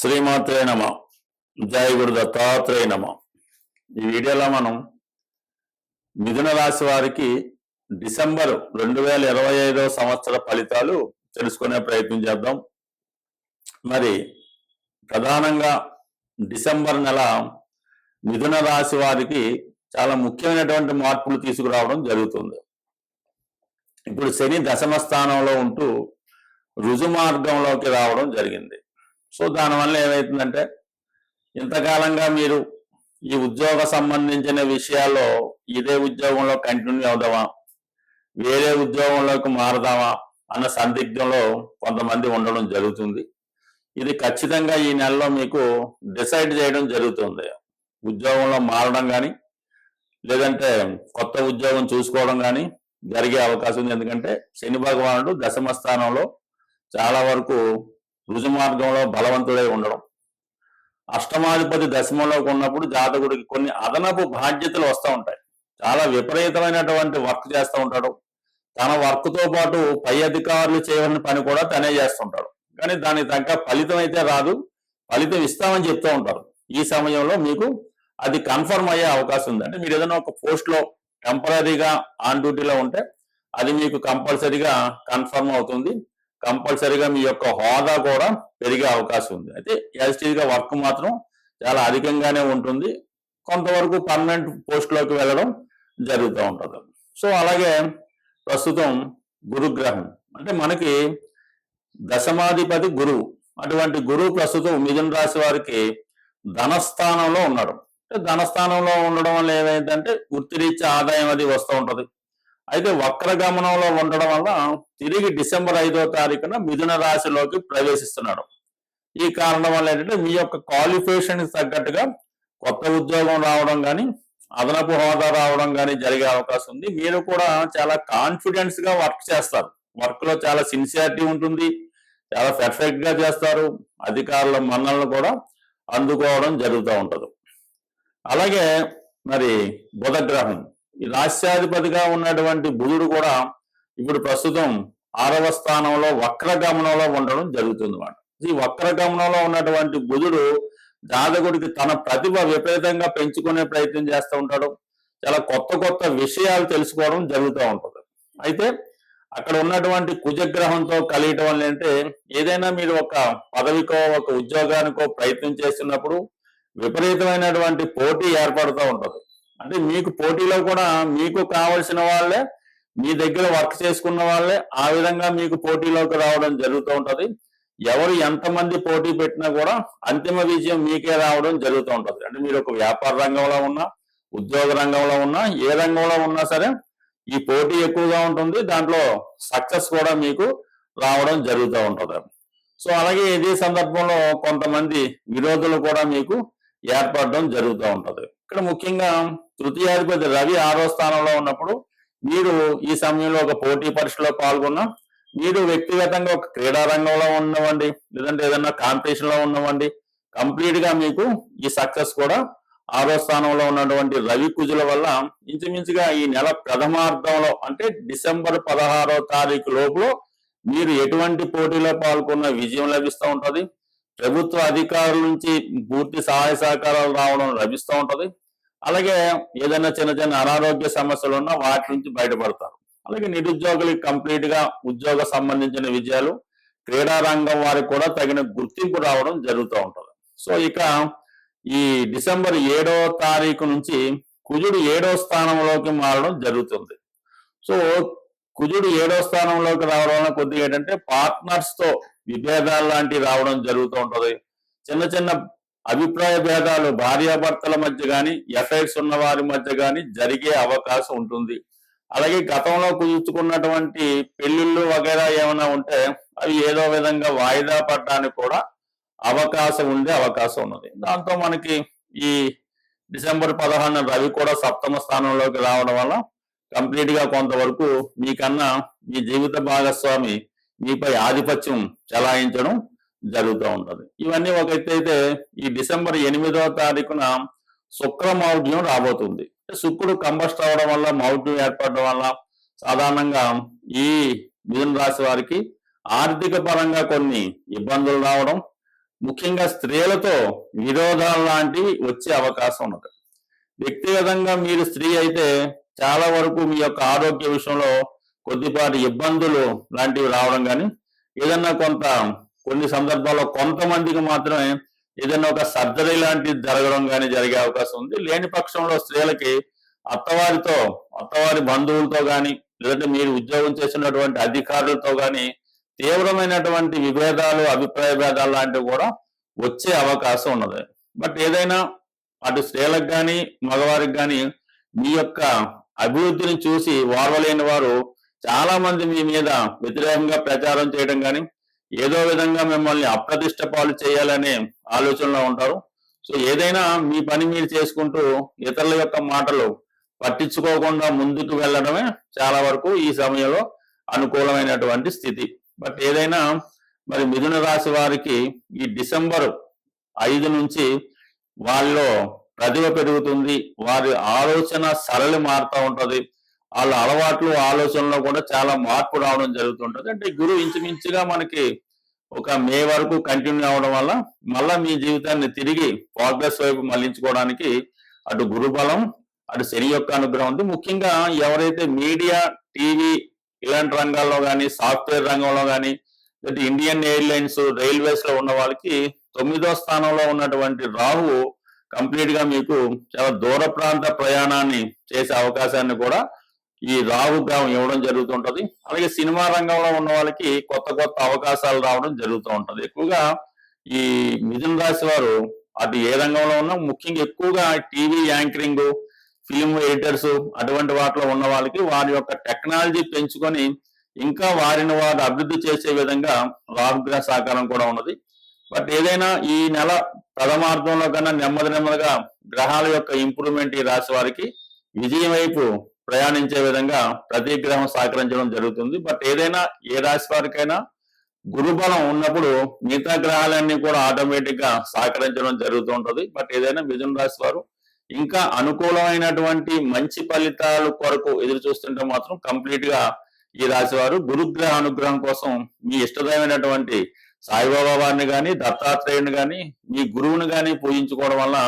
శ్రీమాత్రే నమ. జయ గురు దత్తాత్రేయ నమ. ఈ వీడియోలో మనం మిథున రాశి వారికి డిసెంబర్ రెండు వేల ఇరవై ఐదవ సంవత్సర ఫలితాలు తెలుసుకునే ప్రయత్నం చేద్దాం. మరి ప్రధానంగా డిసెంబర్ నెల మిథున రాశి వారికి చాలా ముఖ్యమైనటువంటి మార్పులు తీసుకురావడం జరుగుతుంది. ఇప్పుడు శని దశమ స్థానంలో ఉంటూ రుజు మార్గంలోకి రావడం జరిగింది. సో దానివల్ల ఏమవుతుందంటే ఇంతకాలంగా మీరు ఈ ఉద్యోగ సంబంధించిన విషయాల్లో ఇదే ఉద్యోగంలో కంటిన్యూ అవుదామా? వేరే ఉద్యోగంలోకి మారదామా? అన్న సందిగ్ధంలో కొంతమంది ఉండడం జరుగుతుంది. ఇది ఖచ్చితంగా ఈ నెలలో మీకు డిసైడ్ చేయడం జరుగుతుంది. ఉద్యోగంలో మారడం కానీ లేదంటే కొత్త ఉద్యోగం చూసుకోవడం కానీ జరిగే అవకాశం ఉంది. ఎందుకంటే శని భగవానుడు దశమ స్థానంలో చాలా వరకు రుజుమార్గంలో బలవంతుడై ఉండడం. అష్టమాధిపతి దశమంలోకి ఉన్నప్పుడు జాతకుడికి కొన్ని అదనపు బాధ్యతలు వస్తూ ఉంటాయి. చాలా విపరీతమైనటువంటి వర్క్ చేస్తూ ఉంటాడు. తన వర్క్తో పాటు పై అధికారులు చేయవలసిన పని కూడా తనే చేస్తుంటాడు. కానీ దానికి తగ్గ ఫలితం అయితే రాదు. ఫలితం ఇస్తామని చెప్తూ ఉంటారు. ఈ సమయంలో మీకు అది కన్ఫర్మ్ అయ్యే అవకాశం ఉంది. అంటే మీరు ఏదైనా ఒక పోస్ట్లో టెంపరీగా ఆన్ డ్యూటీలో ఉంటే అది మీకు కంపల్సరీగా కన్ఫర్మ్ అవుతుంది. కంపల్సరీగా మీ యొక్క హోదా కూడా పెరిగే అవకాశం ఉంది. అయితే యాజిటీగా వర్క్ మాత్రం చాలా అధికంగానే ఉంటుంది. కొంతవరకు పర్మనెంట్ పోస్ట్లోకి వెళ్ళడం జరుగుతూ ఉంటుంది. సో అలాగే ప్రస్తుతం గురుగ్రహం. అంటే మనకి దశమాధిపతి గురువు అటువంటి గురువు ప్రస్తుతం మిథున రాశి వారికి ధనస్థానంలో ఉన్నాడు. అంటే ధనస్థానంలో ఉండడం వల్ల ఏమైందంటే వృత్తిరీత్యా ఆదాయం అది వస్తూ ఉంటుంది. అయితే వక్ర గమనంలో ఉండడం వల్ల తిరిగి డిసెంబర్ ఐదో తారీఖున మిథున రాశిలోకి ప్రవేశిస్తున్నాడు. ఈ కారణం వల్ల ఏంటంటే మీ యొక్క క్వాలిఫికేషన్ తగ్గట్టుగా కొత్త ఉద్యోగం రావడం కానీ అదనపు హోదా రావడం కానీ జరిగే అవకాశం ఉంది. మీరు కూడా చాలా కాన్ఫిడెన్స్గా వర్క్ చేస్తారు. వర్క్లో చాలా సిన్సియారిటీ ఉంటుంది. చాలా పెర్ఫెక్ట్గా చేస్తారు. అధికారుల మన్నలను కూడా అందుకోవడం జరుగుతూ ఉంటుంది. అలాగే మరి బుధగ్రహం. ఈ రాష్ట్రాధిపతిగా ఉన్నటువంటి బుధుడు కూడా ఇప్పుడు ప్రస్తుతం ఆరవ స్థానంలో వక్రగమనంలో ఉండడం జరుగుతుంది అన్నమాట. ఈ వక్రగమనంలో ఉన్నటువంటి బుధుడు జాతకుడికి తన ప్రతిభ విపరీతంగా పెంచుకునే ప్రయత్నం చేస్తూ ఉంటాడు. చాలా కొత్త కొత్త విషయాలు తెలుసుకోవడం జరుగుతూ ఉంటుంది. అయితే అక్కడ ఉన్నటువంటి కుజగ్రహంతో కలియటం వల్ల అంటే ఏదైనా మీరు ఒక పదవికో ఒక ఉద్యోగానికో ప్రయత్నం చేస్తున్నప్పుడు విపరీతమైనటువంటి పోటీ ఏర్పడుతూ ఉంటుంది. అంటే మీకు పోటీలో కూడా మీకు కావలసిన వాళ్ళే మీ దగ్గర వర్క్ చేసుకున్న వాళ్ళే ఆ విధంగా మీకు పోటీలోకి రావడం జరుగుతూ ఉంటది. ఎవరు ఎంతమంది పోటీ పెట్టినా కూడా అంతిమ విజయం మీకే రావడం జరుగుతూ ఉంటుంది. అంటే మీరు ఒక వ్యాపార రంగంలో ఉన్నా ఉద్యోగ రంగంలో ఉన్నా ఏ రంగంలో ఉన్నా సరే ఈ పోటీ ఎక్కువగా ఉంటుంది. దాంట్లో సక్సెస్ కూడా మీకు రావడం జరుగుతూ ఉంటుంది. సో అలాగే ఇదే సందర్భంలో కొంతమంది విరోధులు కూడా మీకు ఏర్పడడం జరుగుతూ ఉంటుంది. ఇక్కడ ముఖ్యంగా తృతీయాధిపతి రవి ఆరో స్థానంలో ఉన్నప్పుడు మీరు ఈ సమయంలో ఒక పోటీ పరీక్షలో పాల్గొన్నా మీరు వ్యక్తిగతంగా ఒక క్రీడా రంగంలో ఉన్నవండి లేదంటే ఏదన్నా కాంపిటీషన్లో ఉన్నవండి కంప్లీట్గా మీకు ఈ సక్సెస్ కూడా ఆరో స్థానంలో ఉన్నటువంటి రవి కుజుల వల్ల ఇంచుమించుగా ఈ నెల ప్రథమార్థంలో అంటే డిసెంబర్ పదహారో తారీఖు లోపు మీరు ఎటువంటి పోటీలో పాల్గొన్న విజయం లభిస్తూ ఉంటుంది? ప్రభుత్వ అధికారుల నుంచి పూర్తి సహాయ సహకారాలు రావడం లభిస్తూ ఉంటుంది. అలాగే ఏదైనా చిన్న చిన్న అనారోగ్య సమస్యలు ఉన్నా వాటి నుంచి బయటపడతారు. అలాగే నిరుద్యోగులకు కంప్లీట్గా ఉద్యోగ సంబంధించిన విజయాలు క్రీడా రంగం వారికి కూడా తగిన గుర్తింపు రావడం జరుగుతూ ఉంటుంది. సో ఇక ఈ డిసెంబర్ ఏడో తారీఖు నుంచి కుజుడు ఏడో స్థానంలోకి మారడం జరుగుతుంది. సో కుజుడు ఏడో స్థానంలోకి రావడం వల్ల కొద్దిగా ఏంటంటే పార్ట్నర్స్తో విభేదాలు లాంటివి రావడం జరుగుతూ ఉంటది. చిన్న చిన్న అభిప్రాయ భేదాలు భార్యాభర్తల మధ్య కానీ ఎఫైర్స్ ఉన్న వారి మధ్య కానీ జరిగే అవకాశం ఉంటుంది. అలాగే గతంలో కుదుర్చుకున్నటువంటి పెళ్ళిళ్ళు వగైరా ఏమైనా ఉంటే అవి ఏదో విధంగా వాయిదా పడడానికి కూడా అవకాశం ఉండే అవకాశం ఉన్నది. దాంతో మనకి ఈ డిసెంబర్ పదహారున రవి కూడా సప్తమ స్థానంలోకి రావడం వల్ల కంప్లీట్గా కొంతవరకు మీకన్నా మీ జీవిత భాగస్వామి మీపై ఆధిపత్యం చెలాయించడం జరుగుతూ ఉంటుంది. ఇవన్నీ ఒక అయితే ఈ డిసెంబర్ ఎనిమిదవ తారీఖున శుక్రమౌఢ్యం రాబోతుంది. శుక్రుడు కంబస్ట్ అవడం వల్ల మౌఢ్యం ఏర్పడడం వల్ల సాధారణంగా ఈ మిథున రాశి వారికి ఆర్థిక పరంగా కొన్ని ఇబ్బందులు రావడం ముఖ్యంగా స్త్రీలతో విరోధాలు లాంటివి వచ్చే అవకాశం ఉన్నది. వ్యక్తిగతంగా మీరు స్త్రీ అయితే చాలా వరకు మీ యొక్క ఆరోగ్య విషయంలో కొద్దిపాటి ఇబ్బందులు లాంటివి రావడం కానీ ఏదన్నా కొంత కొన్ని సందర్భాల్లో కొంతమందికి మాత్రమే ఏదైనా ఒక సర్జరీ లాంటిది జరగడం కానీ జరిగే అవకాశం ఉంది. లేని పక్షంలో స్త్రీలకి అత్తవారితో అత్తవారి బంధువులతో కానీ లేదంటే మీరు ఉద్యోగం చేసినటువంటి అధికారులతో కానీ తీవ్రమైనటువంటి విభేదాలు అభిప్రాయ భేదాలు లాంటివి కూడా వచ్చే అవకాశం ఉన్నది. బట్ ఏదైనా అటు స్త్రీలకు కానీ మగవారికి కానీ మీ యొక్క అభివృద్ధిని చూసి వారవలేని వారు చాలా మంది మీ మీద వ్యతిరేకంగా ప్రచారం చేయడం కానీ ఏదో విధంగా మిమ్మల్ని అప్రతిష్ట పాలు చేయాలనే ఆలోచనలో ఉంటారు. సో ఏదైనా మీ పని మీరు చేసుకుంటూ ఇతరుల యొక్క మాటలు పట్టించుకోకుండా ముందుకు వెళ్ళడమే చాలా వరకు ఈ సమయంలో అనుకూలమైనటువంటి స్థితి. బట్ ఏదైనా మరి మిథున రాశి వారికి ఈ డిసెంబర్ ఐదు నుంచి వాళ్ళలో ప్రతిభ పెరుగుతుంది. వారి ఆలోచన సరళి మారుతూ ఉంటుంది. వాళ్ళ అలవాట్లు ఆలోచనలో కూడా చాలా మార్పు రావడం జరుగుతుంటుంది. అంటే గురువు ఇంచుమించుగా మనకి ఒక మే వరకు కంటిన్యూ అవడం వల్ల మళ్ళా మీ జీవితాన్ని తిరిగి ప్రోగ్రెస్ వైపు మళ్ళించుకోవడానికి అటు గురుబలం అటు శని యొక్క అనుగ్రహం ఉంది. ముఖ్యంగా ఎవరైతే మీడియా టీవీ ఇలాంటి రంగాల్లో కానీ సాఫ్ట్వేర్ రంగంలో కానీ లేదా ఇండియన్ ఎయిర్లైన్స్ రైల్వేస్లో ఉన్న వాళ్ళకి తొమ్మిదో స్థానంలో ఉన్నటువంటి రాహు కంప్లీట్గా మీకు చాలా దూర ప్రాంత ప్రయాణాన్ని చేసే అవకాశాన్ని కూడా ఈ రాహుగ్రహం ఇవ్వడం జరుగుతుంటది. అలాగే సినిమా రంగంలో ఉన్న వాళ్ళకి కొత్త కొత్త అవకాశాలు రావడం జరుగుతూ ఉంటది. ఎక్కువగా ఈ మిథున రాశి వారు అటు ఏ రంగంలో ఉన్నా ముఖ్యంగా ఎక్కువగా టీవీ యాంకరింగ్ ఫిల్మ్ ఎడిటర్స్ అటువంటి వాటిలో ఉన్న వాళ్ళకి వారి యొక్క టెక్నాలజీ పెంచుకొని ఇంకా వారిని వారు అభివృద్ధి చేసే విధంగా రాహుగ్రహ సహకారం కూడా ఉన్నది. బట్ ఏదైనా ఈ నెల ప్రథమార్థంలో కన్నా నెమ్మది నెమ్మదిగా గ్రహాల యొక్క ఇంప్రూవ్మెంట్ ఈ రాశి వారికి విజయం వైపు ప్రయాణించే విధంగా ప్రతి గ్రహం సహకరించడం జరుగుతుంది. బట్ ఏదైనా ఏ రాశి వారికైనా గురుబలం ఉన్నప్పుడు మిగతా గ్రహాలన్నీ కూడా ఆటోమేటిక్గా సహకరించడం జరుగుతూ ఉంటుంది. బట్ ఏదైనా మిథున రాశి వారు ఇంకా అనుకూలమైనటువంటి మంచి ఫలితాల కొరకు ఎదురు చూస్తుంటే మాత్రం కంప్లీట్గా ఈ రాశి వారు గురుగ్రహ అనుగ్రహం కోసం మీ ఇష్టదైనటువంటి సాయిబాబా వారిని కానీ దత్తాత్రేయుని కానీ మీ గురువుని కానీ పూజించుకోవడం వల్ల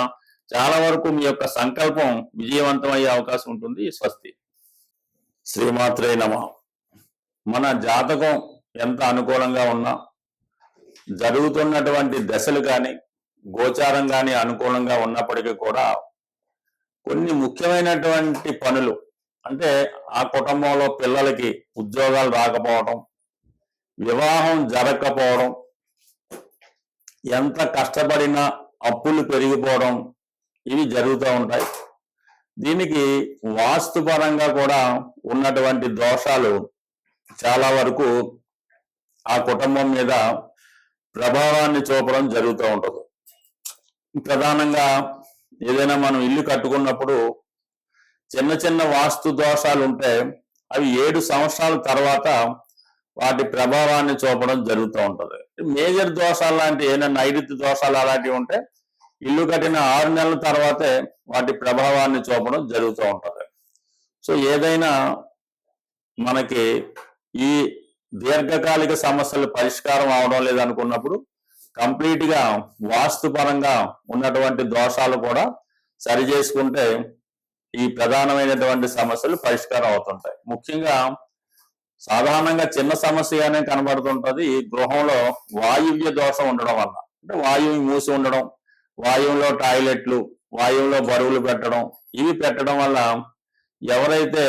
చాలా వరకు మీ యొక్క సంకల్పం విజయవంతం అయ్యే అవకాశం ఉంటుంది స్వస్తి. శ్రీమాత్రే నమ. మన జాతకం ఎంత అనుకూలంగా ఉన్నా జరుగుతున్నటువంటి దశలు కానీ గోచారం కానీ అనుకూలంగా ఉన్నప్పటికీ కూడా కొన్ని ముఖ్యమైనటువంటి పనులు అంటే ఆ కుటుంబంలో పిల్లలకి ఉద్యోగాలు రాకపోవడం వివాహం జరగకపోవడం ఎంత కష్టపడినా అప్పులు పెరిగిపోవడం ఇవి జరుగుతూ ఉంటాయి. దీనికి వాస్తుపరంగా కూడా ఉన్నటువంటి దోషాలు చాలా వరకు ఆ కుటుంబం మీద ప్రభావాన్ని చూపడం జరుగుతూ ఉంటుంది. ప్రధానంగా ఏదైనా మనం ఇల్లు కట్టుకున్నప్పుడు చిన్న చిన్న వాస్తు దోషాలు ఉంటే అవి ఏడు సంవత్సరాల తర్వాత వాటి ప్రభావాన్ని చూపడం జరుగుతూ ఉంటది. మేజర్ దోషాలు లాంటి ఏదైనా నైరుతి దోషాలు అలాంటివి ఉంటే ఇల్లు కట్టిన ఆరు నెలల తర్వాతే వాటి ప్రభావాన్ని చూపడం జరుగుతూ ఉంటుంది. సో ఏదైనా మనకి ఈ దీర్ఘకాలిక సమస్యలు పరిష్కారం అవడం లేదనుకున్నప్పుడు కంప్లీట్గా వాస్తుపరంగా ఉన్నటువంటి దోషాలు కూడా సరి చేసుకుంటే ఈ ప్రధానమైనటువంటి సమస్యలు పరిష్కారం అవుతుంటాయి. ముఖ్యంగా సాధారణంగా చిన్న సమస్యగానే కనబడుతుంటది ఈ గృహంలో వాయువ్య దోషం ఉండడం వల్ల. అంటే వాయువు మూసి ఉండడం వాయువులో టాయిలెట్లు వాయువులో బరువులు పెట్టడం ఇవి పెట్టడం వల్ల ఎవరైతే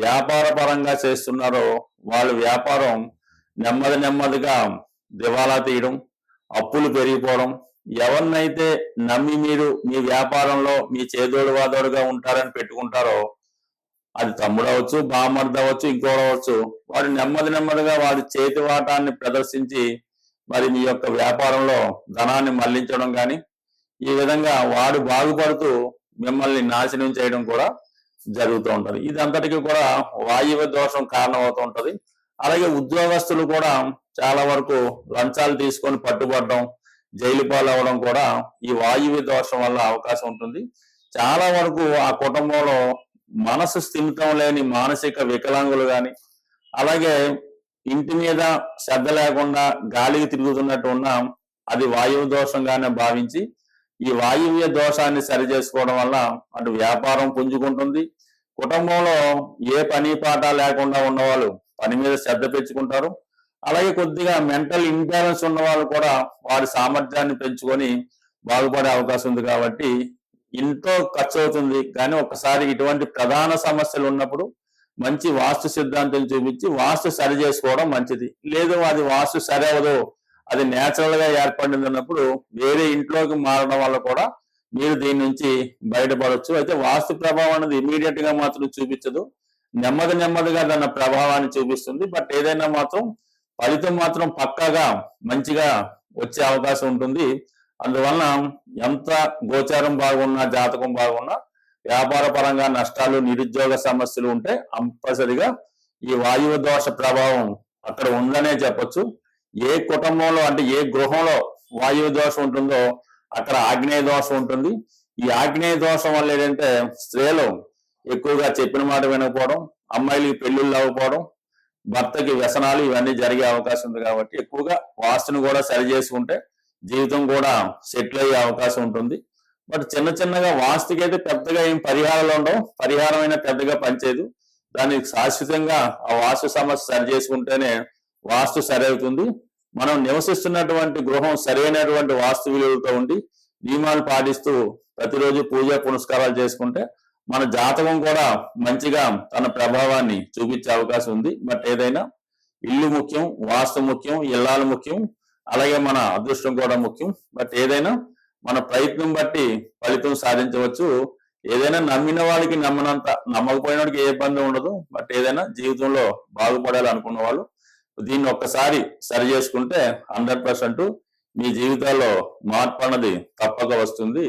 వ్యాపార పరంగా చేస్తున్నారో వాళ్ళ వ్యాపారం నెమ్మది నెమ్మదిగా దివాలా తీయడం అప్పులు పెరిగిపోవడం ఎవరినైతే నమ్మి మీరు మీ వ్యాపారంలో మీ చేదోడు వాదోడుగా ఉంటారని పెట్టుకుంటారో అది తమ్ముడు అవచ్చు బామర్ది అవ్వచ్చు ఇంకోటి అవ్వచ్చు వాడు నెమ్మది నెమ్మదిగా వాడి చేతి వాటాన్ని ప్రదర్శించి మరి మీ యొక్క వ్యాపారంలో ధనాన్ని మళ్ళించడం కానీ ఈ విధంగా వాడు బాగుపడుతూ మిమ్మల్ని నాశనం చేయడం కూడా జరుగుతూ ఉంటుంది. ఇదంతటికీ కూడా వాయువ్య దోషం కారణమవుతూ ఉంటుంది. అలాగే ఉద్యోగస్తులు కూడా చాలా వరకు లంచాలు తీసుకొని పట్టుబడడం జైలు పాలవడం కూడా ఈ వాయువ్య దోషం వల్ల అవకాశం ఉంటుంది. చాలా వరకు ఆ కుటుంబంలో మనసు స్థిమితం లేని మానసిక వికలాంగులు కానీ అలాగే ఇంటి మీద శ్రద్ధ లేకుండా గాలికి తిరుగుతున్నట్టు ఉన్న అది వాయువు దోషంగానే భావించి ఈ వాయువ్య దోషాన్ని సరి చేసుకోవడం వల్ల అటు వ్యాపారం పుంజుకుంటుంది. కుటుంబంలో ఏ పని పాట లేకుండా ఉన్నవాళ్ళు పని మీద శ్రద్ధ పెంచుకుంటారు. అలాగే కొద్దిగా మెంటల్ ఇంబ్యాలెన్స్ ఉన్న వాళ్ళు కూడా వారి సామర్థ్యాన్ని పెంచుకొని బాగుపడే అవకాశం ఉంది కాబట్టి ఇంట్లో ఖర్చు అవుతుంది కానీ ఒకసారి ఇటువంటి ప్రధాన సమస్యలు ఉన్నప్పుడు మంచి వాస్తు సిద్ధాంతం చూపించి వాస్తు సరి చేసుకోవడం మంచిది. లేదు అది వాస్తు సరి అవ్వదు. అది న్యాచురల్గా ఏర్పడింది అన్నప్పుడు వేరే ఇంట్లోకి మారడం వల్ల కూడా మీరు దీని నుంచి బయటపడవచ్చు అయితే వాస్తు ప్రభావం అనేది ఇమీడియట్గా మాత్రం చూపించదు. నెమ్మది నెమ్మదిగా దాని ప్రభావాన్ని చూపిస్తుంది. బట్ ఏదైనా మాత్రం ఫలితం మాత్రం పక్కాగా మంచిగా వచ్చే అవకాశం ఉంటుంది. అందువలన ఎంత గోచారం బాగున్నా జాతకం బాగున్నా వ్యాపార పరంగా నష్టాలు నిరుద్యోగ సమస్యలు ఉంటే కంపల్సరిగా ఈ వాయువు దోష ప్రభావం అక్కడ ఉందనే చెప్పొచ్చు. ఏ కుటుంబంలో అంటే ఏ గృహంలో వాయువు దోషం ఉంటుందో అక్కడ ఆగ్నేయ దోషం ఉంటుంది. ఈ ఆగ్నేయ దోషం వల్ల ఏంటంటే స్త్రీలు ఎక్కువగా చెప్పిన మాట వినకపోవడం అమ్మాయిలకి పెళ్ళిళ్ళు అవ్వకపోవడం భర్తకి వ్యసనాలు ఇవన్నీ జరిగే అవకాశం ఉంది కాబట్టి ఎక్కువగా వాస్తుని కూడా సరి చేసుకుంటే జీవితం కూడా సెటిల్ అయ్యే అవకాశం ఉంటుంది. బట్ చిన్న చిన్నగా వాస్తుకి అయితే పెద్దగా ఏం పరిహారాలు ఉండవు. పరిహారం అయినా పెద్దగా పనిచేయదు. దానికి శాశ్వతంగా ఆ వాస్తు సమస్య సరి చేసుకుంటేనే వాస్తు సరి అవుతుంది మనం నివసిస్తున్నటువంటి గృహం సరైనటువంటి వాస్తు విలువలతో ఉండి నియమాలు పాటిస్తూ ప్రతిరోజు పూజ పునస్కారాలు చేసుకుంటే మన జాతకం కూడా మంచిగా తన ప్రభావాన్ని చూపించే అవకాశం ఉంది. బట్ ఏదైనా ఇల్లు ముఖ్యం వాస్తు ముఖ్యం ఇల్లాలు ముఖ్యం అలాగే మన అదృష్టం కూడా ముఖ్యం. బట్ ఏదైనా మన ప్రయత్నం బట్టి ఫలితం సాధించవచ్చు. ఏదైనా నమ్మిన వాళ్ళకి నమ్మనంత నమ్మకపోయిన వాడికి ఏ ఇబ్బంది ఉండదు. బట్ ఏదైనా జీవితంలో బాగుపడాలి అనుకున్న వాళ్ళు దీన్ని ఒక్కసారి సరి చేసుకుంటే హండ్రెడ్ పర్సెంట్ మీ జీవితాల్లో మార్పు అన్నది తప్పక వస్తుంది.